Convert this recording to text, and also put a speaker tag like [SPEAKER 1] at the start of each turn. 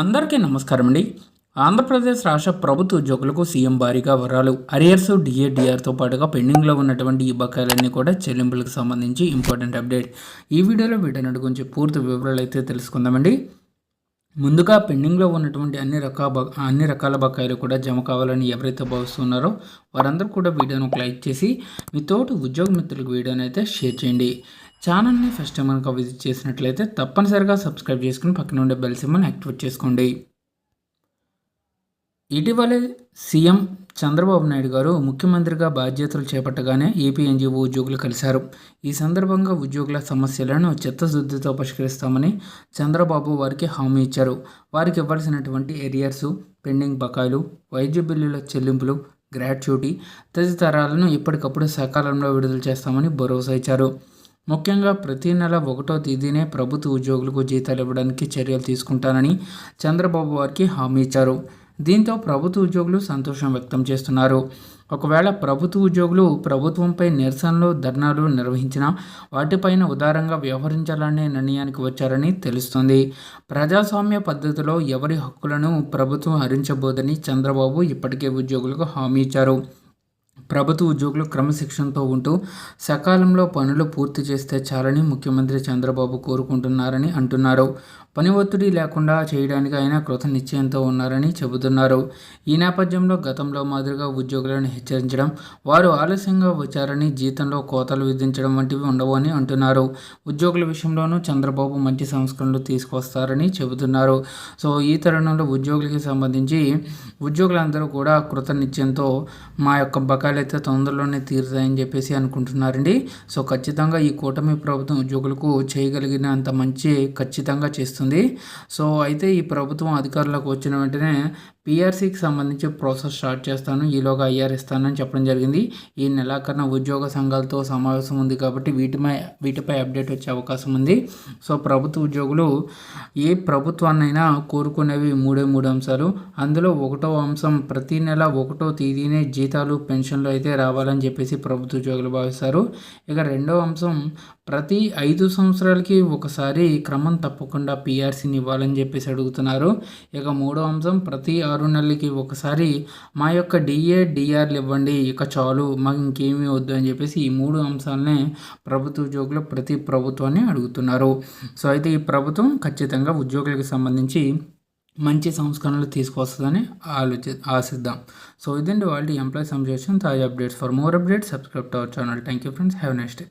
[SPEAKER 1] అందరికీ నమస్కారం అండి. ఆంధ్రప్రదేశ్ రాష్ట్ర ప్రభుత్వ ఉద్యోగులకు సీఎం భారీగా వరాలు. అరియర్స్ డిఏడిఆర్తో పాటుగా పెండింగ్లో ఉన్నటువంటి ఈ బకాయిలన్నీ కూడా చెల్లింపులకు సంబంధించి ఇంపార్టెంట్ అప్డేట్. ఈ వీడియోలో వీటన్నిటి గురించి పూర్తి వివరాలు అయితే తెలుసుకుందామండి. ముందుగా పెండింగ్లో ఉన్నటువంటి అన్ని రకాల అన్ని రకాల బకాయిలు కూడా జమ కావాలని ఎవరైతే భావిస్తున్నారో వారందరూ కూడా వీడియోను లైక్ చేసి మీ తోటి ఉద్యోగ మిత్రులకు వీడియోని అయితే షేర్ చేయండి. ఛానల్ని ఫస్ట్ టైం కనుక విజిట్ చేసినట్లయితే తప్పనిసరిగా సబ్స్క్రైబ్ చేసుకుని పక్కన ఉండే బెల్ సింబల్ని యాక్టివేట్ చేసుకోండి. ఇటీవలే సీఎం చంద్రబాబు నాయుడు గారు ముఖ్యమంత్రిగా బాధ్యతలు చేపట్టగానే ఏపీఎన్జీఓ ఉద్యోగులు కలిశారు. ఈ సందర్భంగా ఉద్యోగుల సమస్యలను చిత్తశుద్ధితో పరిష్కరిస్తామని చంద్రబాబు వారికి హామీ ఇచ్చారు. వారికి ఇవ్వాల్సినటువంటి ఎరియర్సు పెండింగ్ బకాయిలు వైద్య బిల్లుల చెల్లింపులు గ్రాట్యుటీ తదితరాలను ఎప్పటికప్పుడు సకాలంలో విడుదల చేస్తామని భరోసా ఇచ్చారు. ముఖ్యంగా ప్రతి నెల ఒకటో తేదీనే ప్రభుత్వ ఉద్యోగులకు జీతాలు ఇవ్వడానికి చర్యలు తీసుకుంటానని చంద్రబాబు వారికి హామీ ఇచ్చారు. దీంతో ప్రభుత్వ ఉద్యోగులు సంతోషం వ్యక్తం చేస్తున్నారు. ఒకవేళ ప్రభుత్వ ఉద్యోగులు ప్రభుత్వంపై నిరసనలు ధర్నాలు నిర్వహించినా వాటిపైన ఉదారంగా వ్యవహరించాలనే నిర్ణయానికి వచ్చారని తెలుస్తుంది. ప్రజాస్వామ్య పద్ధతిలో ఎవరి హక్కులను ప్రభుత్వం హరించబోదని చంద్రబాబు ఇప్పటికే ఉద్యోగులకు హామీ ఇచ్చారు. ప్రభుత్వ ఉద్యోగులు క్రమశిక్షణతో ఉంటూ సకాలంలో పనులు పూర్తి చేస్తే చాలని ముఖ్యమంత్రి చంద్రబాబు కోరుకుంటున్నారని అంటున్నారు. పని ఒత్తిడి లేకుండా చేయడానికి ఆయన కృత నిశ్చయంతో ఉన్నారని చెబుతున్నారు. ఈ నేపథ్యంలో గతంలో మాదిరిగా ఉద్యోగులను హెచ్చరించడం వారు ఆలస్యంగా వచ్చారని జీతంలో కోతలు విధించడం వంటివి ఉండవు అని అంటున్నారు. ఉద్యోగుల విషయంలోనూ చంద్రబాబు మంచి సంస్కరణలు తీసుకొస్తారని చెబుతున్నారు. సో ఈ తరుణంలో ఉద్యోగులకి సంబంధించి ఉద్యోగులందరూ కూడా కృత నిశ్చయంతో మా యొక్క బకాయిలు అయితే తొందరలోనే తీరుతాయని చెప్పేసి అనుకుంటున్నారండి. సో ఖచ్చితంగా ఈ కూటమి ప్రభుత్వం ఉద్యోగులకు చేయగలిగినంత మంచి ఖచ్చితంగా చేస్తుంది. సో అయితే ఈ ప్రభుత్వం అధికారులకు వచ్చిన వెంటనే పిఆర్సీకి సంబంధించి ప్రాసెస్ స్టార్ట్ చేస్తాను. ఈలోగా ఐఆర్ ఇస్తానని చెప్పడం జరిగింది. ఈ నెలాఖరున ఉద్యోగ సంఘాలతో సమావేశం ఉంది కాబట్టి వీటిపై వీటిపై అప్డేట్ వచ్చే అవకాశం ఉంది. సో ప్రభుత్వ ఉద్యోగులు ఏ ప్రభుత్వాన్నైనా కోరుకునేవి మూడే మూడు అంశాలు. అందులో ఒకటో అంశం ప్రతి నెల ఒకటో తేదీనే జీతాలు పెన్షన్ పొజిషన్లో అయితే రావాలని చెప్పేసి ప్రభుత్వ ఉద్యోగులు భావిస్తారు. ఇక రెండో అంశం ప్రతి ఐదు సంవత్సరాలకి ఒకసారి క్రమం తప్పకుండా పిఆర్సీని ఇవ్వాలని చెప్పేసి అడుగుతున్నారు. ఇక మూడో అంశం ప్రతి ఆరు నెలలకి ఒకసారి మా యొక్క డిఏ డిఆర్లు ఇవ్వండి. ఇక చాలు మాకు ఇంకేమీ వద్దు అని చెప్పేసి ఈ మూడు అంశాలనే ప్రభుత్వ ఉద్యోగులు ప్రతి ప్రభుత్వాన్ని అడుగుతున్నారు. సో అయితే ఈ ప్రభుత్వం ఖచ్చితంగా ఉద్యోగులకు సంబంధించి మంచి సంస్కరణలు తీసుకొస్తుందని ఆలోచి ఆశిద్దాం. సో ఇదండి వాళ్ళు ఎంప్లాయీ సంజేషన్ తాజా updates. For more updates subscribe to our channel. Thank you friends. Have next day.